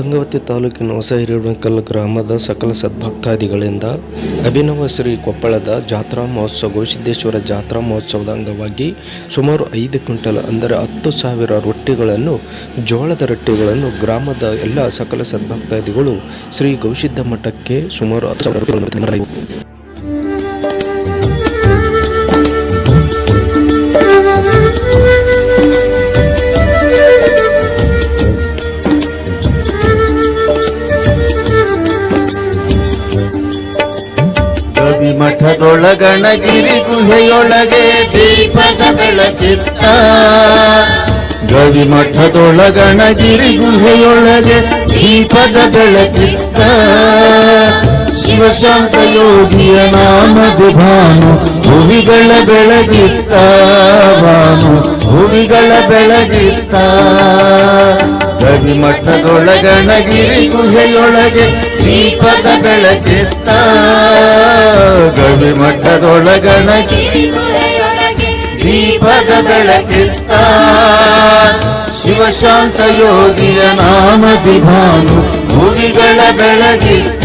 ಗಂಗಾವತಿ ತಾಲೂಕಿನ ಹೊಸ ಹಿರೇಬೆಂಕಲ್ ಗ್ರಾಮದ ಸಕಲ ಸದ್ಭಕ್ತಾದಿಗಳಿಂದ ಅಭಿನವ ಶ್ರೀ ಕೊಪ್ಪಳದ ಜಾತ್ರಾ ಮಹೋತ್ಸವ ಗೋಸಿದ್ದೇಶ್ವರ ಜಾತ್ರಾ ಮಹೋತ್ಸವದ ಅಂಗವಾಗಿ ಸುಮಾರು ಐದು ಕ್ವಿಂಟಲ್ ಅಂದರೆ ಹತ್ತು ಸಾವಿರ ರೊಟ್ಟಿಗಳನ್ನು, ಜೋಳದ ರೊಟ್ಟಿಗಳನ್ನು ಗ್ರಾಮದ ಎಲ್ಲ ಸಕಲ ಸದ್ಭಕ್ತಾದಿಗಳು ಶ್ರೀ ಗೌಸಿದ್ಧ ಮಠಕ್ಕೆ ಸುಮಾರು ಹತ್ತು ಸಾವಿರ ಕವಿ ಗುಹೆಯೊಳಗೆ ದೀಪದ ಬೆಳಕಿತ್ತ. ಗವಿ ಗುಹೆಯೊಳಗೆ ದೀಪದ ಬೆಳಕಿತ್ತ. ಶಿವಶಾಂತ ಯೋಗಿಯ ನಾಮದ ಭಾನು ಭುವಿಗಳ ಬೆಳಗಿತ್ತ. ಭಾನು ಭುವಿಗಳ ಬೆಳಗಿತ್ತ. ಗವಿ ಗುಹೆಯೊಳಗೆ ದೀಪದ ಬೆಳಕಿತ್ತ. ಗವಿ ಮಠದೊಳಗಣಗಿರಿ ದೀಪದ ಬೆಳಕಿತ್ತ. ಶಿವಶಾಂತ ಯೋಗಿಯ ನಾಮದಿ ಭಾನು ಭುವಿಗಳ ಬೆಳಗಿತ್ತ.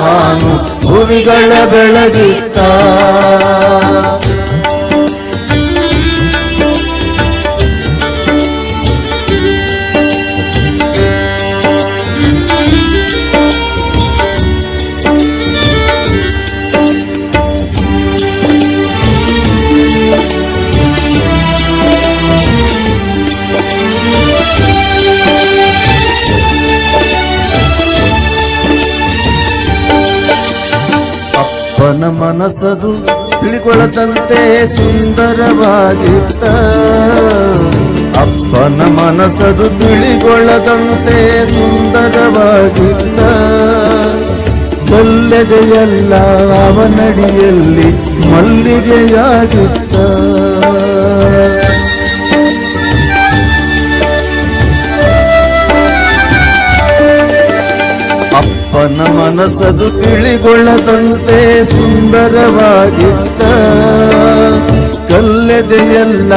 ಭಾನು ಭುವಿಗಳ ಬೆಳಗಿತ್ತ. ಅಪ್ಪನ ಮನಸ್ಸದು ತಿಳಿಕೊಳ್ಳದಂತೆ ಸುಂದರವಾಗಿತ್ತ. ಅಪ್ಪನ ಮನಸ್ಸದು ತಿಳಿಕೊಳ್ಳದಂತೆ ಸುಂದರವಾಗಿತ್ತ. ಬಲ್ಲದೆಯಲ್ಲ ಅವನಡಿಯಲ್ಲಿ ಮಲ್ಲಿಗೆಯಾಗಿತ್ತ. ಮನಸ್ಸದು ತಿಳಿಗೊಳ್ಳದಂತೆ ಸುಂದರವಾಗಿತ್ತ. ಕಲ್ಲೆದೆಯಲ್ಲ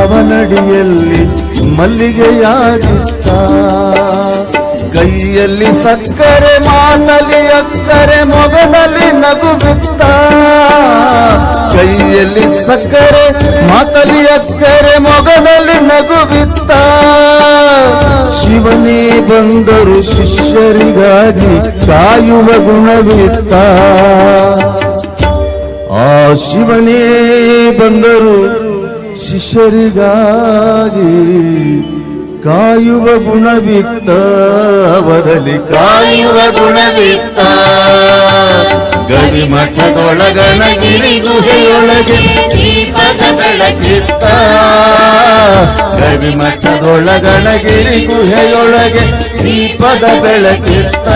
ಅವನಡಿಯಲ್ಲಿ ಮಲ್ಲಿಗೆಯಾಗಿತ್ತ. ಕೈಯಲ್ಲಿ ಸಕ್ಕರೆ ಮಾತಲಿ ಅಕ್ಕರೆ, ಮೊಗದಲ್ಲಿ ನಗು ಬಿತ್ತ ಕೈಯಲ್ಲಿ ಸಕ್ಕರೆ ಮಾತಲಿ ಅಕ್ಕರೆ ಮೊಗದಲ್ಲಿ ನಗು ಬಿತ್ತ ಶಿವನೇ ಬಂದರು ಶಿಷ್ಯರಿಗಾಗಿ ಕಾಯುವ ಗುಣವಿತ್ತ. ಆ ಶಿವನೇ ಬಂದರು ಶಿಷ್ಯರಿಗಾಗಿ ಕಾಯುವ ಗುಣವಿತ್ತ ಅವರಲ್ಲಿ ಕಾಯುವ ಗುಣವಿತ್ತ. ಗವಿ ಮಠದೊಳಗಣಗಿರಿ ಗುಹೆಯೊಳಗೆ ದೀಪದ ಬೆಳಗಿತ್ತ ಗವಿ ಮಠದೊಳಗಣಗಿರಿ ಗುಹೆಯೊಳಗೆ ದೀಪದ ಬೆಳಗಿತ್ತ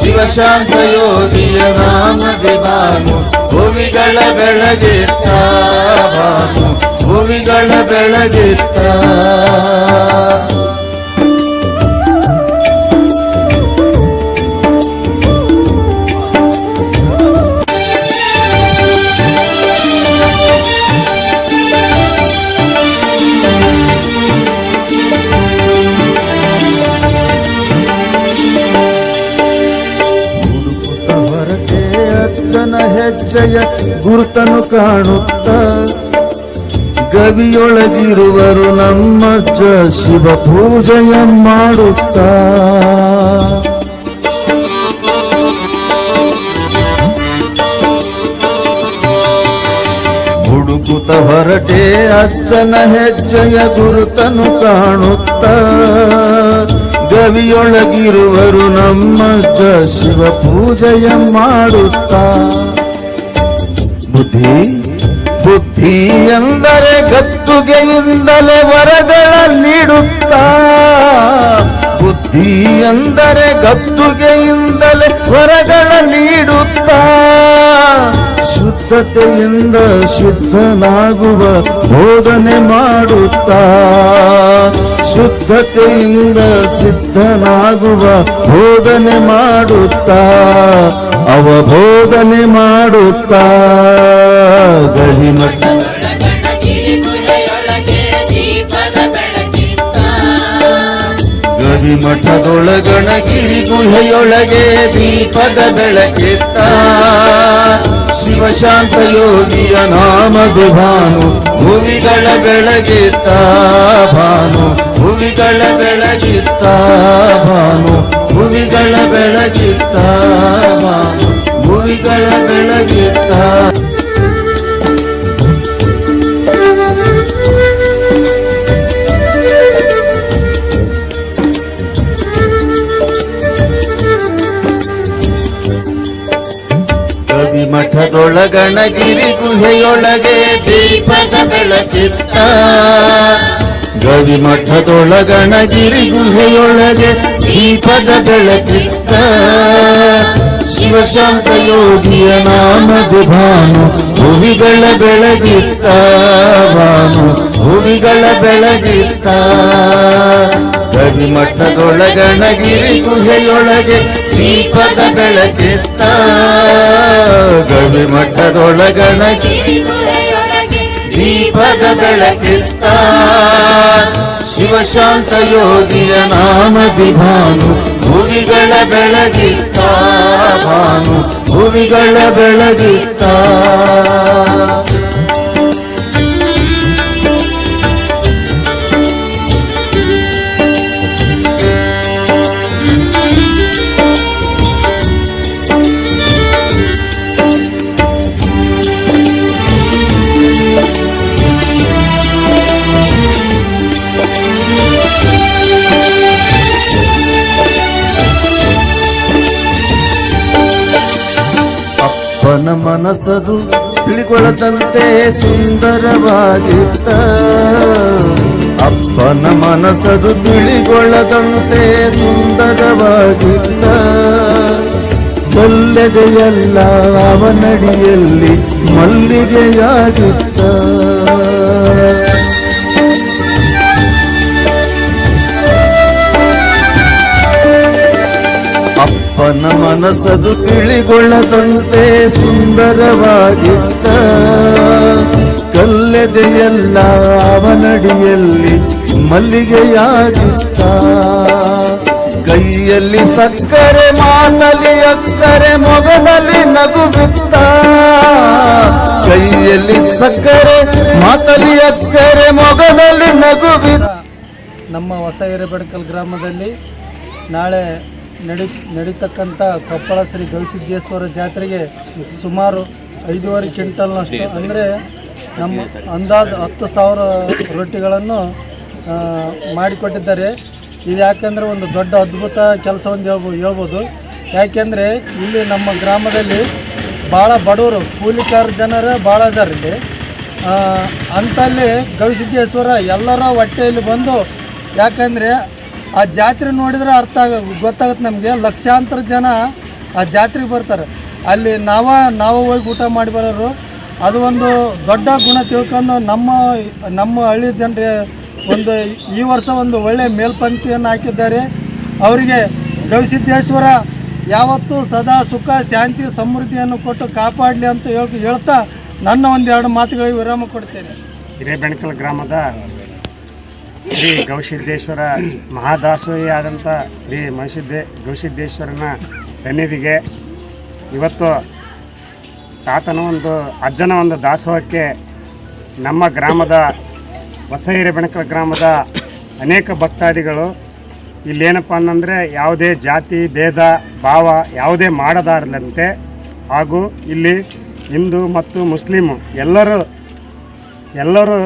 ಶಿವಶಾಂತ ಯೋಗಿಯ ನಾಮದಿ ಬಾನು ಭೂಮಿಗಳ ಬೆಳಗಿತ್ತ. ಬಾನು ಭುವಿಗಳ ಬೆಳಗಿತ್ತ. ಅಜ್ಜನ ಹೆಜ್ಜೆಯ ಗುರುತನು ಕಾಣುತ್ತ. ಗವಿಯೊಳಗಿರುವರು ನಮ್ಮಜ್ಜ ಶಿವ ಪೂಜೆಯ ಮಾಡುತ್ತ. ಹುಡುಕುತ ಹೊರಟೆ ಅಚ್ಚನ ಹೆಜ್ಜೆಯ ಗುರುತನು ಕಾಣುತ್ತ. ಗವಿಯೊಳಗಿರುವರು ನಮ್ಮಜ್ಜ ಶಿವ ಪೂಜೆಯ ಮಾಡುತ್ತ. ಬುದ್ಧಿ ಬುದ್ಧಿ ಎಂದರೆ ಗದ್ದುಗೆಯಿಂದಲೇ ವರಗಳ ನೀಡುತ್ತ. ಬುದ್ಧಿ ಎಂದರೆ ಗದ್ದುಗೆಯಿಂದಲೇ ವರಗಳ ನೀಡುತ್ತ. ಶುದ್ಧತೆಯಿಂದ ಶುದ್ಧನಾಗುವ ಬೋಧನೆ ಮಾಡುತ್ತಾ, ಶುದ್ಧತೆಯಿಂದ ಸಿದ್ಧನಾಗುವ ಬೋಧನೆ ಮಾಡುತ್ತಾ, ಅವಬೋಧನೆ ಮಾಡುತ್ತಾ. ಗಹಿಮಠ ಬೆಳಕಿತ್ತ ಗವಿಮಠದೊಳಗಣಗಿರಿ ಗುಹೆಯೊಳಗೆ ದೀಪದ ಬೆಳಕಿತ್ತ. ಶಿವಶಾಂತ ಯೋಗಿಯ ನಾಮದು ಭಾನು. ಭುವಿಗಳ ಬೆಳಗಿತ್ತ ಭಾನು. ಭುವಿಗಳ ಬೆಳಗಿತ್ತ ಭಾನು. ಭುವಿಗಳ ಬೆಳಗಿತ್ತ ಗವಿಮಠದೊಳಗಣಗಿರಿ ಗುಹೆಯೊಳಗೆ ದೀಪದ ಬೆಳಕಿತ್ತ. ಗವಿಮಠದೊಳಗಣಗಿರಿ ಗುಹೆಯೊಳಗೆ ದೀಪದ ಬೆಳಕಿತ್ತ. ಶಿವಶಾಂತ ಯೋಗಿಯ ನಾಮದ ಭಾನು ಭುವಿಗಳ ಬೆಳಗಿತ್ತ. ಭಾನು ಭುವಿಗಳ ಬೆಳಗಿತ್ತ. ಗವಿಮಠದೊಳಗಣಗಿರಿ ಗುಹೆಯೊಳಗೆ ದೀಪದ ಬೆಳಕಿತ್ತ ಮಠದೊಳಗಣ ದೀಪದ ಬೆಳಕಿತ್ತ ಶಿವಶಾಂತ ಯೋಗಿಯ ನಾಮದಿ ಭಾನು ಭುವಿಗಳ ಬೆಳಗಿತ್ತ ಭಾನು ಭುವಿಗಳ ಬೆಳಗಿತ್ತ ಮನಸದು ತಿಳಿಕೊಳ್ಳದಂತೆ ಸುಂದರವಾಗಿತ್ತ. ಅಪ್ಪನ ಮನಸದು ತಿಳಿಕೊಳ್ಳದಂತೆ ಸುಂದರವಾಗಿತ್ತ. ಬಲ್ಲದೆಯಲ್ಲ ಅವನಡಿಯಲ್ಲಿ ಮಲ್ಲಿಗೆಯಾಗಿತ್ತ. ಅಪ್ಪನ ಮನಸ್ಸದು ತಿಳಿಗೊಳ್ಳದಂತೆ ಸುಂದರವಾಗಿತ್ತ. ಕಲ್ಲೆದೆಯಲ್ಲ ಅವನಡಿಯಲ್ಲಿ ಮಲ್ಲಿಗೆಯಾಗಿತ್ತ. ಕೈಯಲ್ಲಿ ಸಕ್ಕರೆ ಮಾತಲಿ ಅಕ್ಕರೆ, ಮೊಗದಲ್ಲಿ ನಗು ಬಿತ್ತ ಕೈಯಲ್ಲಿ ಸಕ್ಕರೆ ಮಾತಲಿ ಅಕ್ಕರೆ, ಮೊಗದಲ್ಲಿ ನಗು ಬಿತ್ತ ನಮ್ಮ ಹೊಸ ಹಿರೇಬಡ್ಕಲ್ ಗ್ರಾಮದಲ್ಲಿ ನಾಳೆ ನಡಿ ನಡೀತಕ್ಕಂಥ ಕೊಪ್ಪಳ ಶ್ರೀ ಗವಿಸಿದ್ದೇಶ್ವರ ಜಾತ್ರೆಗೆ ಸುಮಾರು ಐದೂವರೆ ಕ್ವಿಂಟಲ್ನಷ್ಟು ಅಂದರೆ ನಮ್ಮ ಅಂದಾಜು ಹತ್ತು ಸಾವಿರ ರೊಟ್ಟಿಗಳನ್ನು ಮಾಡಿಕೊಟ್ಟಿದ್ದಾರೆ. ಇದು ಯಾಕೆಂದರೆ ಒಂದು ದೊಡ್ಡ ಅದ್ಭುತ ಕೆಲಸವನ್ನು ಹೇಳ್ಬೋದು ಹೇಳ್ಬೋದು. ಯಾಕೆಂದರೆ ಇಲ್ಲಿ ನಮ್ಮ ಗ್ರಾಮದಲ್ಲಿ ಭಾಳ ಬಡವರು, ಕೂಲಿಕಾರ ಜನರು ಭಾಳ ಇದ್ದಾರೆ ಇಲ್ಲಿ. ಅಂಥಲ್ಲಿ ಗವಿಸಿದ್ದೇಶ್ವರ ಎಲ್ಲರ ಹೊಟ್ಟೆಯಲ್ಲಿ ಬಂದು, ಯಾಕಂದರೆ ಆ ಜಾತ್ರೆ ನೋಡಿದ್ರೆ ಅರ್ಥ ಆಗ ಗೊತ್ತಾಗುತ್ತೆ ನಮಗೆ. ಲಕ್ಷಾಂತರ ಜನ ಆ ಜಾತ್ರೆಗೆ ಬರ್ತಾರೆ. ಅಲ್ಲಿ ನಾವ, ನಾವು ಹೋಗಿ ಊಟ ಮಾಡಿ ಬರೋರು, ಅದು ಒಂದು ದೊಡ್ಡ ಗುಣ ತಿಳ್ಕೊಂಡು ನಮ್ಮ ನಮ್ಮ ಹಳ್ಳಿ ಜನರ ಒಂದು ಈ ವರ್ಷ ಒಂದು ಒಳ್ಳೆಯ ಮೇಲ್ಪಂಕ್ತಿಯನ್ನು ಹಾಕಿದ್ದಾರೆ. ಅವರಿಗೆ ಗವಿಸಿದ್ದೇಶ್ವರ ಯಾವತ್ತೂ ಸದಾ ಸುಖ, ಶಾಂತಿ, ಸಮೃದ್ಧಿಯನ್ನು ಕೊಟ್ಟು ಕಾಪಾಡಲಿ ಅಂತ ಹೇಳ್, ಹೇಳ್ತಾ ನನ್ನ ಒಂದೆರಡು ಮಾತುಗಳಿಗೆ ವಿರಾಮ ಕೊಡ್ತೇನೆ. ಹಿರೇಬೆಣಕಲ್ ಗ್ರಾಮದ ಶ್ರೀ ಗವಿಸಿದ್ದೇಶ್ವರ ಮಹಾದಾಸೋಹಿ ಆದಂಥ ಶ್ರೀ ಮಹಿಸಿದ್ದೇ ಗವಿಸಿದ್ದೇಶ್ವರನ ಸನ್ನಿಧಿಗೆ ಇವತ್ತು ತಾತನ ಒಂದು, ಅಜ್ಜನ ಒಂದು ದಾಸೋಹಕ್ಕೆ ನಮ್ಮ ಗ್ರಾಮದ ಹೊಸ ಹಿರೇಬೆಣಕಲ್ ಗ್ರಾಮದ ಅನೇಕ ಭಕ್ತಾದಿಗಳು ಇಲ್ಲೇನಪ್ಪ ಅನ್ನಂದರೆ ಯಾವುದೇ ಜಾತಿ, ಭೇದ, ಭಾವ ಯಾವುದೇ ಮಾಡದಾರದಂತೆ ಹಾಗೂ ಇಲ್ಲಿ ಹಿಂದೂ ಮತ್ತು ಮುಸ್ಲಿಮು ಎಲ್ಲರೂ ಎಲ್ಲರೂ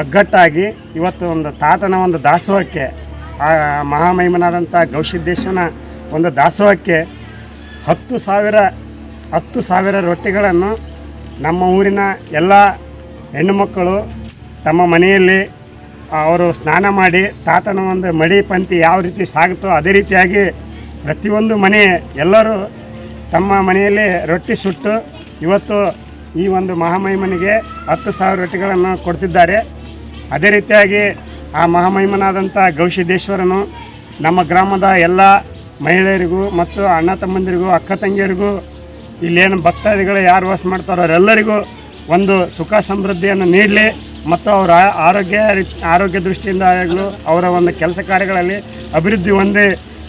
ಒಗ್ಗಟ್ಟಾಗಿ ಇವತ್ತು ಒಂದು ತಾತನ ಒಂದು ದಾಸೋಹಕ್ಕೆ, ಆ ಮಹಾಮಹಿಮನಾದಂಥ ಗೌಸಿದ್ದೇಶ್ವನ ಒಂದು ದಾಸೋಹಕ್ಕೆ ಹತ್ತು ಸಾವಿರ ಹತ್ತು ಸಾವಿರ ರೊಟ್ಟಿಗಳನ್ನು ನಮ್ಮ ಊರಿನ ಎಲ್ಲ ಹೆಣ್ಣುಮಕ್ಕಳು ತಮ್ಮ ಮನೆಯಲ್ಲಿ ಅವರು ಸ್ನಾನ ಮಾಡಿ ತಾತನ ಒಂದು ಮಡಿ ಪಂಥಿ ಯಾವ ರೀತಿ ಸಾಗುತ್ತೋ ಅದೇ ರೀತಿಯಾಗಿ ಪ್ರತಿಯೊಂದು ಮನೆ ಎಲ್ಲರೂ ತಮ್ಮ ಮನೆಯಲ್ಲಿ ರೊಟ್ಟಿ ಸುಟ್ಟು ಇವತ್ತು ಈ ಒಂದು ಮಹಾಮಹಿಮನಿಗೆ ಹತ್ತು ಸಾವಿರ ರೊಟ್ಟಿಗಳನ್ನು ಕೊಡ್ತಿದ್ದಾರೆ. ಅದೇ ರೀತಿಯಾಗಿ ಆ ಮಹಾಮಹಿಮನಾದಂಥ ಗೌಸಿದ್ದೇಶ್ವರನು ನಮ್ಮ ಗ್ರಾಮದ ಎಲ್ಲ ಮಹಿಳೆಯರಿಗೂ ಮತ್ತು ಅಣ್ಣ ತಮ್ಮಂದಿರಿಗೂ, ಅಕ್ಕ ತಂಗಿಯರಿಗೂ, ಇಲ್ಲೇನು ಭಕ್ತಾದಿಗಳು ಯಾರು ವಾಸ ಮಾಡ್ತಾರೋ ಅವರೆಲ್ಲರಿಗೂ ಒಂದು ಸುಖ ಸಮೃದ್ಧಿಯನ್ನು ನೀಡಲಿ ಮತ್ತು ಅವರ ಆರೋಗ್ಯ ಆರೋಗ್ಯ ದೃಷ್ಟಿಯಿಂದ ಆಗಲು ಅವರ ಒಂದು ಕೆಲಸ ಕಾರ್ಯಗಳಲ್ಲಿ ಅಭಿವೃದ್ಧಿ ಹೊಂದಿ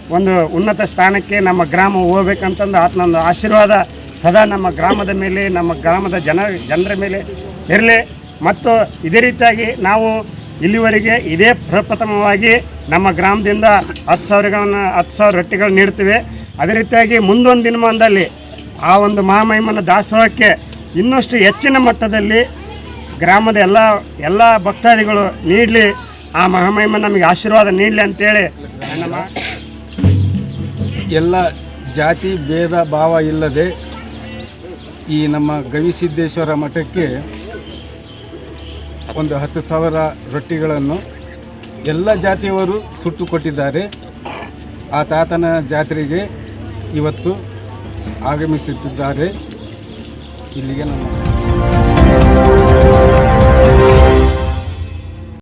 ಒಂದು ಉನ್ನತ ಸ್ಥಾನಕ್ಕೆ ನಮ್ಮ ಗ್ರಾಮ ಹೋಗ್ಬೇಕಂತಂದು ಆತನೊಂದು ಆಶೀರ್ವಾದ ಸದಾ ನಮ್ಮ ಗ್ರಾಮದ ಮೇಲೆ, ನಮ್ಮ ಗ್ರಾಮದ ಜನ, ಜನರ ಮೇಲೆ ಇರಲಿ. ಮತ್ತು ಇದೇ ರೀತಿಯಾಗಿ ನಾವು ಇಲ್ಲಿವರೆಗೆ ಇದೇ ಪ್ರಪ್ರಥಮವಾಗಿ ನಮ್ಮ ಗ್ರಾಮದಿಂದ ಹತ್ತು ಸಾವಿರಗಳನ್ನು ಹತ್ತು ಸಾವಿರ ರೊಟ್ಟಿಗಳು ನೀಡ್ತೀವಿ. ಅದೇ ರೀತಿಯಾಗಿ ಮುಂದೊಂದು ದಿನಮಾನದಲ್ಲಿ ಆ ಒಂದು ಮಹಾಮಹಿಮನ ದಾಸೋಹಕ್ಕೆ ಇನ್ನಷ್ಟು ಹೆಚ್ಚಿನ ಮಟ್ಟದಲ್ಲಿ ಗ್ರಾಮದ ಎಲ್ಲ ಎಲ್ಲ ಭಕ್ತಾದಿಗಳು ನೀಡಲಿ, ಆ ಮಹಾಮಹಿಮ ನಮಗೆ ಆಶೀರ್ವಾದ ನೀಡಲಿ ಅಂತೇಳಿ ನಮ್ಮ ಎಲ್ಲ ಜಾತಿ, ಭೇದ, ಭಾವ ಇಲ್ಲದೆ ಈ ನಮ್ಮ ಗವಿಸಿದ್ದೇಶ್ವರ ಮಠಕ್ಕೆ ಒಂದು ಹತ್ತು ಸಾವಿರ ರೊಟ್ಟಿಗಳನ್ನು ಎಲ್ಲ ಜಾತಿಯವರು ಸುಟ್ಟು ಕೊಟ್ಟಿದ್ದಾರೆ. ಆ ತಾತನ ಜಾತ್ರೆಗೆ ಇವತ್ತು ಆಗಮಿಸುತ್ತಿದ್ದಾರೆ. ಇಲ್ಲಿಗೆ ನಮ್ಮ